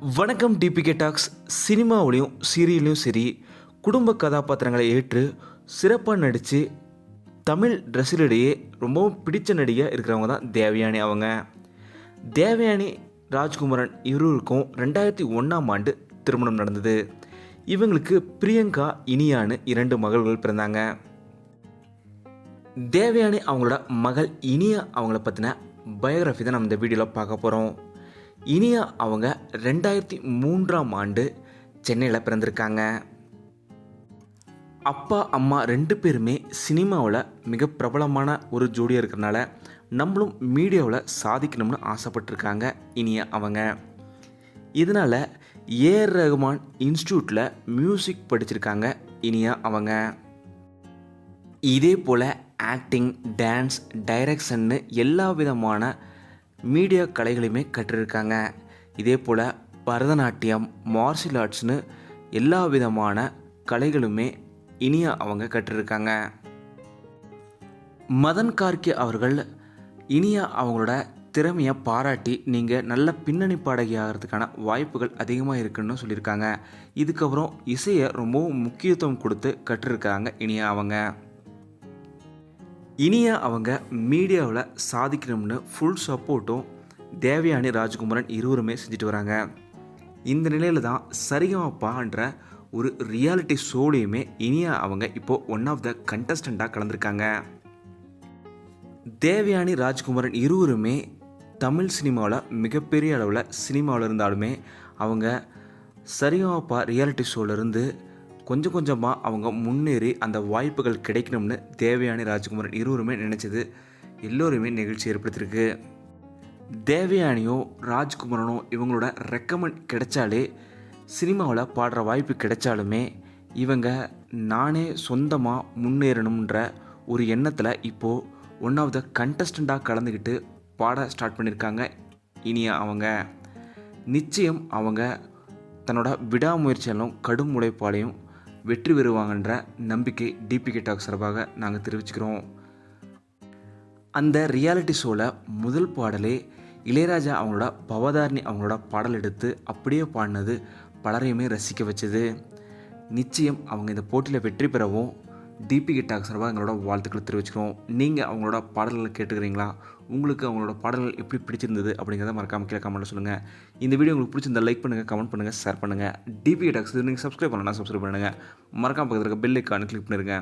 வணக்கம் DPK tax சினிமாவிலையும் சீரியல்லையும் சரி குடும்ப கதாபாத்திரங்களை ஏற்று சிறப்பாக நடித்து தமிழ் ட்ரெஸ்ஸிலிடையே ரொம்பவும் பிடிச்ச நடிகை இருக்கிறவங்க தான் தேவயானி அவங்க. தேவயானி ராஜ்குமரன் இருவருக்கும் ரெண்டாயிரத்தி ஒன்றாம் ஆண்டு திருமணம் நடந்தது. இவங்களுக்கு பிரியங்கா இனியான்னு இரண்டு மகள்கள் பிறந்தாங்க. தேவயானி அவங்களோட மகள் இனியா அவங்கள பற்றின பயோகிராஃபி தான் நம்ம இந்த வீடியோவில் பார்க்க போகிறோம் இனியா அவங்க ரெண்டாயிரத்தி மூன்றாம் ஆண்டு சென்னையில் பிறந்திருக்காங்க. அப்பா அம்மா ரெண்டு பேருமே சினிமாவில் மிக பிரபலமான ஒரு ஜோடியாக இருக்கிறனால நம்மளும் மீடியாவில் சாதிக்கணும்னு ஆசைப்பட்டிருக்காங்க இனியா அவங்க. இதனால் ஏஆர் ரகுமான் இன்ஸ்டியூட்டில் மியூசிக் படிச்சிருக்காங்க இனியா அவங்க. இதே போல் ஆக்டிங் டான்ஸ் டைரக்ஷன்னு எல்லா விதமான மீடியா கலைகளையுமே கற்றிருக்காங்க. இதே போல் பரதநாட்டியம் மார்ஷியல் ஆர்ட்ஸ்னு எல்லா விதமான கலைகளுமே இனியா அவங்க கற்றிருக்காங்க. மதன் கார்கே அவர்கள் இனியா அவங்களோட திறமையை பாராட்டி நீங்கள் நல்ல பின்னணி பாடகி ஆகிறதுக்கான வாய்ப்புகள் அதிகமாக இருக்குன்னு சொல்லியிருக்காங்க. இதுக்கப்புறம் இசையை ரொம்பவும் முக்கியத்துவம் கொடுத்து கற்றிருக்காங்க இனியா அவங்க. இனியா அவங்க மீடியாவில் சாதிக்கணும்னு ஃபுல் சப்போர்ட்டும் தேவயானி ராஜ்குமரன் இருவருமே செஞ்சுட்டு வராங்க. இந்த நிலையில் தான் சரிகமாப்பான்ற ஒரு ரியாலிட்டி ஷோலையுமே இனியா அவங்க இப்போது ஒன் ஆஃப் த கண்டஸ்டண்ட்டாக கலந்துருக்காங்க. தேவயானி ராஜ்குமரன் இருவருமே தமிழ் சினிமாவில் மிகப்பெரிய அளவில் சினிமாவில் இருந்தாலுமே அவங்க சரிகமாப்பா ரியாலிட்டி ஷோலேருந்து கொஞ்சம் கொஞ்சமாக அவங்க முன்னேறி அந்த வாய்ப்புகள் கிடைக்கணும்னு தேவயானி ராஜ்குமாரன் இருவருமே நினச்சது எல்லோருமே நிகழ்ச்சி ஏற்படுத்தியிருக்கு. தேவயானியோ ராஜ்குமரனோ இவங்களோட ரெக்கமெண்ட் கிடைச்சாலே சினிமாவில் பாடுற வாய்ப்பு கிடைச்சாலுமே இவங்க நானே சொந்தமாக முன்னேறணுன்ற ஒரு எண்ணத்தில் இப்போது ஒன் ஆஃப் த கண்டஸ்டண்ட்டாக கலந்துக்கிட்டு பாட ஸ்டார்ட் பண்ணியிருக்காங்க இனியா அவங்க. நிச்சயம் அவங்க தன்னோட விடாமுயற்சியாலும் கடும் உழைப்பாலையும் வெற்றி பெறுவாங்கன்ற நம்பிக்கை டிபிகே டாக் சார்பாக நாங்கள் தெரிவிச்சுக்கிறோம். அந்த ரியாலிட்டி ஷோவில் முதல் பாடலே இளையராஜா அவங்களோட பவதாரணி அவங்களோட பாடல் எடுத்து அப்படியே பாடினது பலரையுமே ரசிக்க வச்சது. நிச்சயம் அவங்க இந்த போட்டியில் வெற்றி பெறவும் டிபிகே டாக் சார்பாக எங்களோட வாழ்த்துக்களை தெரிவிச்சுக்கிறோம். நீங்கள் அவங்களோட பாடல்களை கேட்டுக்கிறீங்களா? உங்களுக்கு அவங்களோட பாடல்கள் எப்படி பிடிச்சிருந்தது அப்படிங்கிறத மறக்காம கீழே கமெண்ட்டில் சொல்லுங்கள் இந்த வீடியோ உங்களுக்கு பிடிச்சிருந்தா லைக் பண்ணுங்கள் கமெண்ட் பண்ணுங்கள் ஷேர் பண்ணுங்கள் டிபிகே டாக்ஸ் நீங்கள் சப்ஸ்கிரைப் பண்ணலாம் சப்ஸ்கிரைப் பண்ணுங்கள் மறக்காம பக்கத்தில் இருக்க பெல் ஐக்கானு கிளிக் பண்ணிருங்க.